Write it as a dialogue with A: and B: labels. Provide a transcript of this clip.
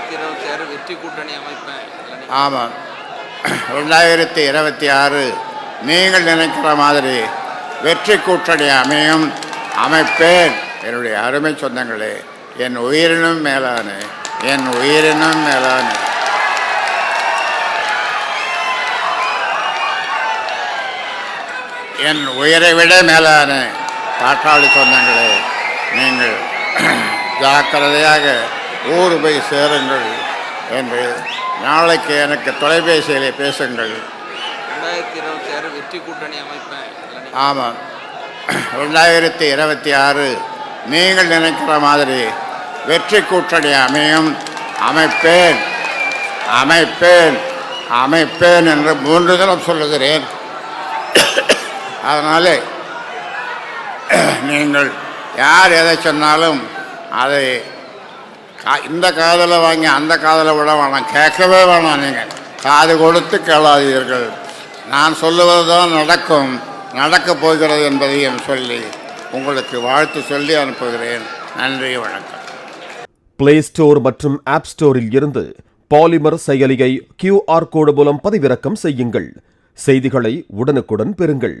A: ரெண்டாயிரத்தி இருபத்தி ஆறு வெற்றி கூட்டணி அமைப்பேன்.
B: ஆமாம் ரெண்டாயிரத்தி இருபத்தி ஆறு நீங்கள் நினைக்கிற மாதிரி வெற்றி கூட்டணி அமையும் அமைப்பேன். என்னுடைய அருமை சொந்தங்களே என் உயிரினும் மேலான என் உயிரினும் மேலான. என் உயிரை விட மேலான பாட்டாளி சொந்தங்களே நீங்கள் ஜாக்கிரதையாக ஊர் போய் சேருங்கள் என்று நாளைக்கு எனக்கு தொலைபேசியிலே பேசுங்கள்.
A: ரெண்டாயிரத்தி இருபத்தி ஆறு வெற்றி கூட்டணி அமைப்பேன்.
B: ஆமாம் ரெண்டாயிரத்தி இருபத்தி ஆறு நீங்கள் நினைக்கிற மாதிரி வெற்றி கூட்டணி அமையும் அமைப்பேன் அமைப்பேன் அமைப்பேன் என்று மூன்று தினம் சொல்லுகிறேன். அதனாலே நீங்கள் யார் எதை சொன்னாலும் அதை இந்த காதில் வாங்கி அந்த காதலை விட வேணாம். கேட்கவே வேணாம் நீங்கள் காது கொடுத்து கேளாதீர்கள். நான் சொல்லுவது தான் நடக்கும். நடக்கப் போகிறது என்பதையும் சொல்லி உங்களுக்கு வாழ்த்து சொல்லி அனுப்புகிறேன். நன்றி வணக்கம்.
C: பிளே ஸ்டோர் மற்றும் ஆப் ஸ்டோரில் இருந்து பாலிமர் செயலியை கியூஆர் கோடு மூலம் பதிவிறக்கம் செய்யுங்கள். செய்திகளை உடனுக்குடன் பெறுங்கள்.